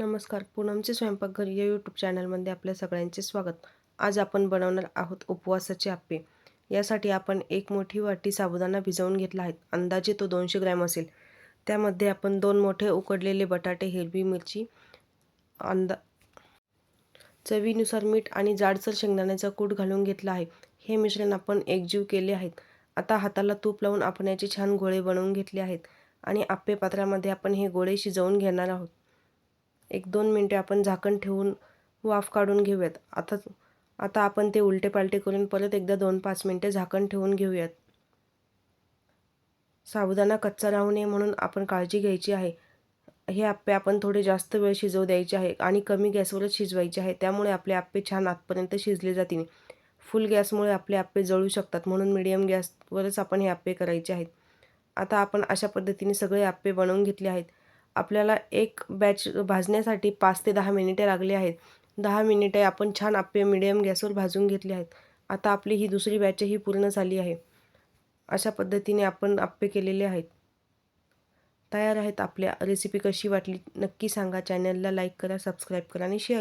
नमस्कार. पूनमचे स्वयंपाकघर या यूट्यूब चॅनलमध्ये आपल्या सगळ्यांचे स्वागत. आज आपण बनवणार आहोत उपवासाचे आप्पे. यासाठी आपण एक मोठी वाटी साबुदाणा भिजवून घेतला आहे. अंदाजे तो दोनशे ग्रॅम असेल. त्यामध्ये आपण दोन मोठे उकडलेले बटाटे हिरवी मिरची अंदा चवीनुसार मीठ आणि जाडसर शेंगदाण्याचा कूट घालून घेतला आहे. हे मिश्रण आपण एकजीव केले आहेत. आता हाताला तूप लावून आपण याचे छान गोळे बनवून घेतले आहेत. आणि आप्पे पात्रामध्ये आपण हे गोळे शिजवून घेणार आहोत. एक दोन मिनटे आपण झाकण ठेवून वाफ काढून घेऊयात. आता आता आपण ते उलटे पालटे करून परत एकदा दोन पाच मिनटे झाकण ठेवून घेऊयात. साबुदाणा कच्चा राहू नये म्हणून आपण काळजी घ्यायची आहे. हे आप्पे आपण थोडे जास्त वेळ शिजवू द्यायचे आहे आणि कमी गॅसवरच शिजवायचे आहे. त्यामुळे आपले आप्पे छान आतपर्यंत शिजले जातील. फुल गॅसमुळे आपले आप्पे जळू शकतात म्हणून मिडियम गॅसवरच आपण हे आप्पे करायचे आहेत. आता आपण अशा पद्धतीने सगळे आप्पे बनवून घेतले आहेत. आपल्याला एक बॅच भाजण्यासाठी पाच ते दहा मिनिटे लागली आहेत. दहा मिनिटे आपण छान आप्पे मिडियम गॅसवर भाजून घेतले आहेत. आता आपली ही दुसरी बॅचही पूर्ण झाली आहे. अशा पद्धतीने आपण आप्पे केलेले आहेत. तयार आहेत आपल्या रेसिपी कशी वाटली नक्की सांगा. चॅनलला लाईक करा सबस्क्राईब करा आणि शेअर